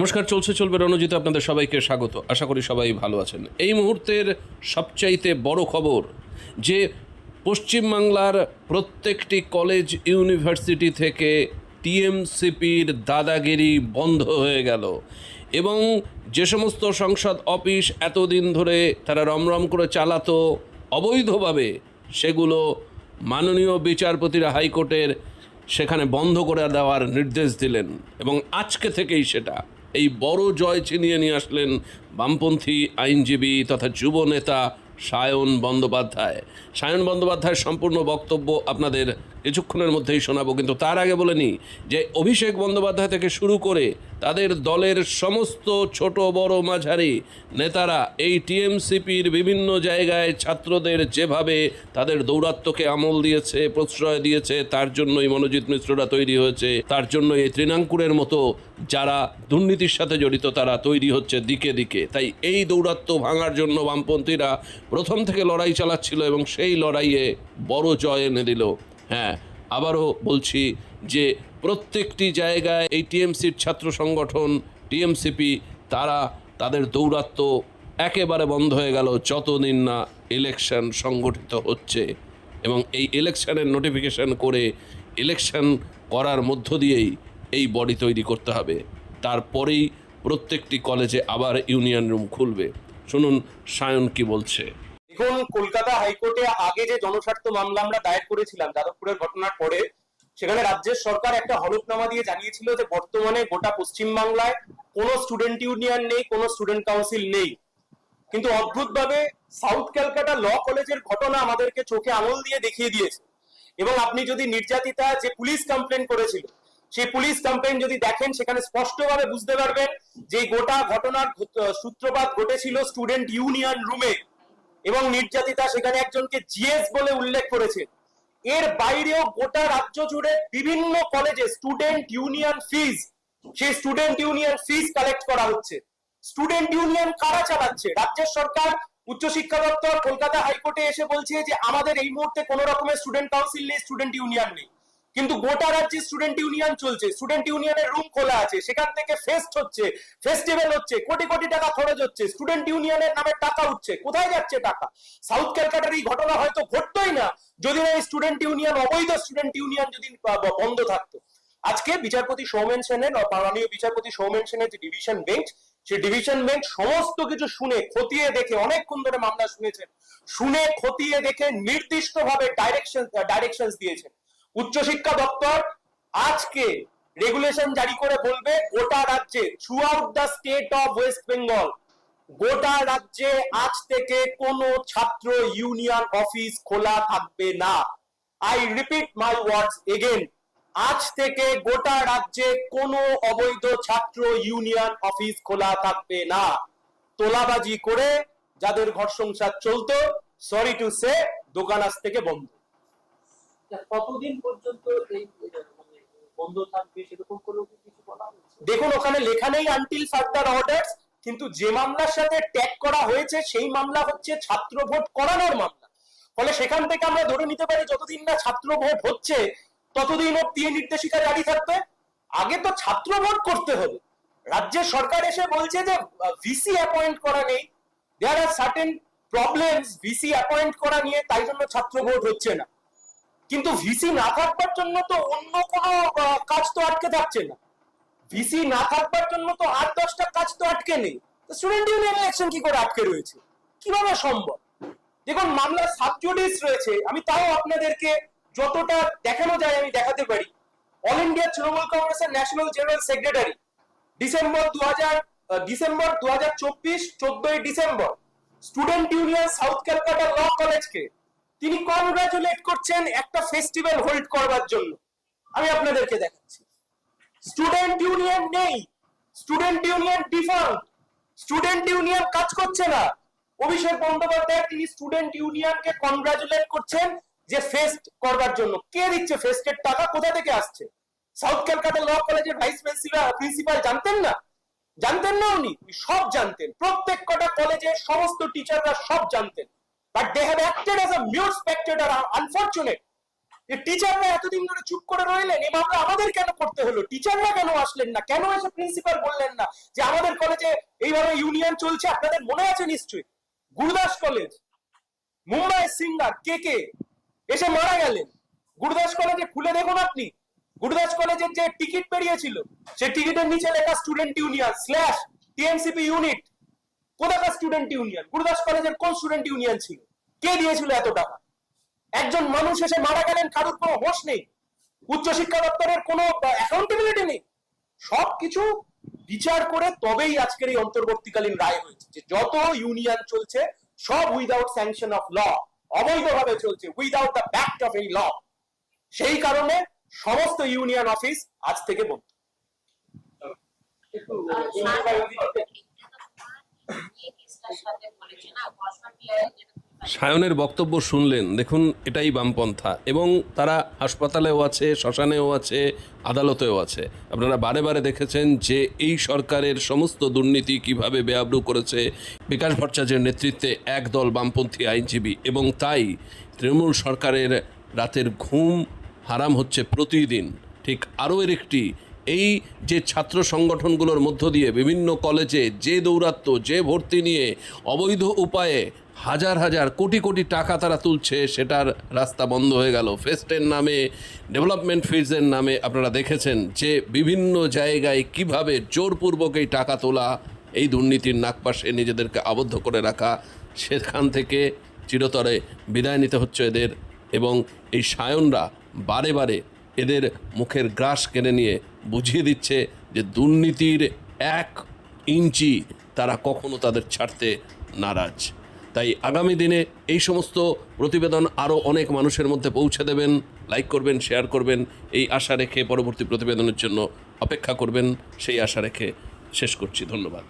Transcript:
নমস্কার, চলছে, চলবে রণজিতে আপনাদের সবাইকে স্বাগত। আশা করি সবাই ভালো আছেন। এই মুহূর্তের সবচাইতে বড় খবর, যে পশ্চিমবাংলার প্রত্যেকটি কলেজ ইউনিভার্সিটি থেকে টিএমসিপির দাদাগিরি বন্ধ হয়ে গেল এবং যে সমস্ত সংসদ অফিস এতদিন ধরে তারা রমরম করে চালাতো, অবৈধভাবে সেগুলো মাননীয় বিচারপতিরা হাইকোর্টের সেখানে বন্ধ করে দেওয়ার নির্দেশ দিলেন এবং আজকে থেকেই সেটা। এই বড় জয় ছিনিয়ে নিয়ে আসলেন বামপন্থী আইনজীবী তথা যুব নেতা সায়ন বন্দ্যোপাধ্যায়। সায়ন বন্দ্যোপাধ্যায়ের সম্পূর্ণ বক্তব্য আপনাদের কিছুক্ষণের মধ্যেই শোনাবো, কিন্তু তার আগে বলে নিই যে অভিষেক বন্দ্যোপাধ্যায় থেকে শুরু করে তাদের দলের সমস্ত ছোট বড় মাঝারি নেতারা এই টিএমসিপির বিভিন্ন জায়গায় ছাত্রদের যেভাবে তাদের দৌরাত্ম্যকে আমল দিয়েছে, প্রশ্রয় দিয়েছে, তার জন্যই মনোজিৎ মিশ্ররা তৈরি হয়েছে, তার জন্য এই তৃণাঙ্কুরের মতো যারা দুর্নীতির সাথে জড়িত তারা তৈরি হচ্ছে দিকে দিকে। তাই এই দৌরাত্ম্য ভাঙার জন্য বামপন্থীরা প্রথম থেকে লড়াই চালাচ্ছিল এবং সেই লড়াইয়ে বড় জয় এনে দিল। হ্যাঁ আবারও বলছি যে প্রত্যেকটি জায়গায় এই টিএমসির ছাত্র সংগঠন, টিএমসিপি, তারা তাদের দৌরাত্ম্য একেবারে বন্ধ হয়ে গেল যতদিন না ইলেকশন সংগঠিত হচ্ছে। এবং এই ইলেকশনের নোটিফিকেশন করে ইলেকশন করার মধ্য দিয়েই এই বডি তৈরি করতে হবে। তারপরেই প্রত্যেকটি কলেজে আবার ইউনিয়ন রুম খুলবে। শুনুন সায়ন কি বলছে। দেখুন, কলকাতা হাইকোর্টে আগে যে জনস্বার্থ মামলা আমরা দায়ের করেছিলাম, যাদবপুরের ঘটনার পরে সেখানে রাজ্যের সরকার একটা হলফনামা দিয়ে জানিয়েছিল যে বর্তমানে গোটা পশ্চিম বাংলায় কোনো স্টুডেন্ট ইউনিয়ন নেই, কোনো স্টুডেন্ট কাউন্সিল নেই। কিন্তু অদ্ভুতভাবে সাউথ ক্যালকাটা ল কলেজের ঘটনা আমাদেরকে চোখে আঙুল দিয়ে দেখিয়ে দিয়েছে। এবং আপনি যদি নির্যাতিতা যে পুলিশ কমপ্লেন করেছিল, সেই পুলিশ কমপ্লেন যদি দেখেন, সেখানে স্পষ্টভাবে বুঝতে পারবেন যে গোটা ঘটনার সূত্রপাত ঘটেছিল স্টুডেন্ট ইউনিয়ন রুমে এবং নির্যাতিতা সেখানে একজনকে জিএস বলে উল্লেখ করেছে। এর বাইরেও গোটা রাজ্য জুড়ে বিভিন্ন কলেজে স্টুডেন্ট ইউনিয়ন ফিজ সেই স্টুডেন্ট ইউনিয়ন ফিজ কালেক্ট করা হচ্ছে। স্টুডেন্ট ইউনিয়ন কারা চালাচ্ছে? রাজ্যের সরকার উচ্চশিক্ষা দপ্তর, কলকাতা হাইকোর্টে এসে বলছে যে, আমাদের এই মুহূর্তে কোনো রকমের স্টুডেন্ট কাউন্সিল নেই স্টুডেন্ট ইউনিয়ন নেই। কিন্তু গোটা রাজ্যে স্টুডেন্ট ইউনিয়ন চলছে। স্টুডেন্ট ইউনিয়নের রুম খোলা আছে। সেখান থেকে ফেস্ট হচ্ছে। ফেস্টিভ্যাল হচ্ছে। কোটি কোটি টাকা খরচ হচ্ছে। স্টুডেন্ট ইউনিয়নের নামে টাকা উঠছে। কোথায় যাচ্ছে টাকা? সাউথ ক্যালকাটার এই ঘটনা হয়তো ঘটতোই না। যদি না এই স্টুডেন্ট ইউনিয়ন অবৈধ স্টুডেন্ট ইউনিয়ন যদি বন্ধ থাকতো। আজকে বিচারপতি সৌমেন সেনের মাননীয় বিচারপতি সৌমেন সেনের যে ডিভিশন বেঞ্চ সেই ডিভিশন বেঞ্চ সমস্ত কিছু শুনে, খতিয়ে দেখে, অনেকক্ষণ ধরে মামলা শুনেছেন। শুনে, খতিয়ে দেখে নির্দিষ্টভাবে ডাইরেকশন ডাইরেকশন দিয়েছেন। উচ্চশিক্ষা দপ্তর আজকে রেগুলেশন জারি করে বলবে গোটা রাজ্যে throughout the state of West Bengal গোটা রাজ্যে আজ থেকে কোনো ছাত্র ইউনিয়ন অফিস খোলা থাকবে না। I repeat my words again আজ থেকে গোটা রাজ্যে কোনো অবৈধ ছাত্র ইউনিয়ন অফিস খোলা থাকবে না। তোলাবাজি করে যাদের ঘর সংসার চলতো সরি টু সে দোকান আজ থেকে বন্ধ। এই মানে দেখুন, ওখানে লেখা নেই আনটিল ফার্দার অর্ডার্স কিন্তু যে মামলার সাথে ট্যাগ করা হয়েছে, সেই মামলা হচ্ছে ছাত্র ভোট করানোর মামলা। ফলে সেখান থেকে আমরা ধরে নিতে পারি, যতদিন না ছাত্র ভোট হচ্ছে, ততদিন অব্দি নির্দেশিকা জারি থাকবে। আগে তো ছাত্র ভোট করতে হবে। রাজ্যের সরকার এসে বলছে যে ভিসি অ্যাপয়েন্ট করা নেই। There are certain problems VC appoint করা নিয়ে, তাই জন্য ছাত্র ভোট হচ্ছে না। কিন্তু ভিসি না থাকবার জন্য তো অন্য কোনো কাজ তো আটকে থাকছে না। ভিসি না থাকবার জন্য তো আট দশটা কাজ তো আটকে নেই। স্টুডেন্ট ইউনিয়ন ইলেকশন কি করে আটকে রয়েছে? কীভাবে সম্ভব? দেখুন মামলা সাবজুডিস রয়েছে। আমি তাও আপনাদেরকে যতটা দেখানো যায় আমি দেখাতে পারি। অল ইন্ডিয়া তৃণমূল কংগ্রেসের ন্যাশনাল জেনারেল সেক্রেটারি ডিসেম্বর দু হাজার ডিসেম্বর দু হাজার চব্বিশ, চোদ্দই December. Student union South Calcutta law কলেজকে তিনি কনগ্রাচুলেট করছেন একটা ফেস্টিভ্যাল হোল্ড করবার জন্য। আমি আপনাদেরকে দেখাচ্ছি। স্টুডেন্ট ইউনিয়ন নেই। Student union default student union কাজ করছে না। অভিষেক বন্দ্যোপাধ্যায় তিনি স্টুডেন্ট ইউনিয়নকে কনগ্রাচুলেট করছেন যে ফেস্ট করবার জন্য। কে দিচ্ছে ফেস্টের টাকা? কোথা থেকে আসছে? সাউথ ক্যালকাটা ল কলেজের ভাইস প্রিন্সিপাল প্রিন্সিপাল জানতেন না? জানতেন না উনি? সব জানতেন। প্রত্যেক কটা কলেজের সমস্ত টিচাররা সব জানতেন। But they have acted as a mute spectator unfortunate যে টিচাররা এতদিন ধরে চুপ করে রইলেন, এই মামলা আমাদের কেন করতে হলো? টিচাররা কেন আসলেন না? কেন এসে প্রিন্সিপাল বললেন না যে আমাদের কলেজে এইভাবে ইউনিয়ন চলছে? আপনাদের মনে আছে নিশ্চয়ই? গুরুদাস কলেজ মুম্বাই সিঙ্গার কে কে? এসে মারা গেলেন। গুরুদাস কলেজে খুলে দেখুন আপনি। গুরুদাস কলেজের যে টিকিট বেরিয়েছিল সে টিকিটের নিচে লেখা student union slash TMCP unit কোথাকার স্টুডেন্ট ইউনিয়ন গুরুদাস কলেজের কোন স্টুডেন্ট ইউনিয়ন ছিল? কে দিয়েছিল এত টাকা? একজন মানুষ এসে মারা গেলেন, কারোর কোনো হোশ নেই। উচ্চশিক্ষা দপ্তরের কোনো অ্যাকাউন্টেবিলিটি নেই। সবকিছু বিচার করে তবেই আজকের এই অন্তর্বর্তীকালীন রায় হয়েছে যে যত ইউনিয়ন চলছে, সব উইদাউট স্যাংশন অফ ল অবৈধভাবে চলছে উইদাউট দ্য ব্যাক্ট অফ এই ল সেই কারণে সমস্ত ইউনিয়ন অফিস আজ থেকে বন্ধ। সায়নের বক্তব্য শুনলেন, দেখুন এটাই বামপন্থা। এবং তারা হাসপাতালেও আছে, শ্মশানেও আছে, আদালতেও আছে। আপনারা বারে বারে দেখেছেন যে এই সরকারের সমস্ত দুর্নীতি কীভাবে বেআব্রু করেছে। বিকাশ ভট্টাচার্যের নেতৃত্বে একদল বামপন্থী আইনজীবী এবং তাই তৃণমূল সরকারের রাতের ঘুম হারাম হচ্ছে প্রতিদিন। ঠিক আরও এর একটি এই যে ছাত্র সংগঠনগুলোর মধ্য দিয়ে বিভিন্ন কলেজে যে দৌরাত্ম, যে ভর্তি নিয়ে অবৈধ উপায়ে হাজার হাজার কোটি কোটি টাকা তারা তুলছে, সেটার রাস্তা বন্ধ হয়ে গেল। ফেস্টের নামে, ডেভেলপমেন্ট ফিজের নামে আপনারা দেখেছেন যে বিভিন্ন জায়গায় কীভাবে জোরপূর্বক এই টাকা তোলা, এই দুর্নীতির নাকপাশে নিজেদেরকে আবদ্ধ করে রাখা, সেখান থেকে চিরতরে বিদায় নিতে হচ্ছে এদের এবং এই সায়নরা বারে বারে এদের মুখের গ্রাস কেড়ে নিয়ে বুঝিয়ে দিচ্ছে যে দুর্নীতির এক ইঞ্চি তারা কখনো তাদের ছাড়তে নারাজ। তাই আগামী দিনে এই সমস্ত প্রতিবেদন আরও অনেক মানুষের মধ্যে পৌঁছে দেবেন। লাইক করবেন শেয়ার করবেন, এই আশা রেখে পরবর্তী প্রতিবেদনের জন্য অপেক্ষা করবেন। সেই আশা রেখে শেষ করছি। ধন্যবাদ।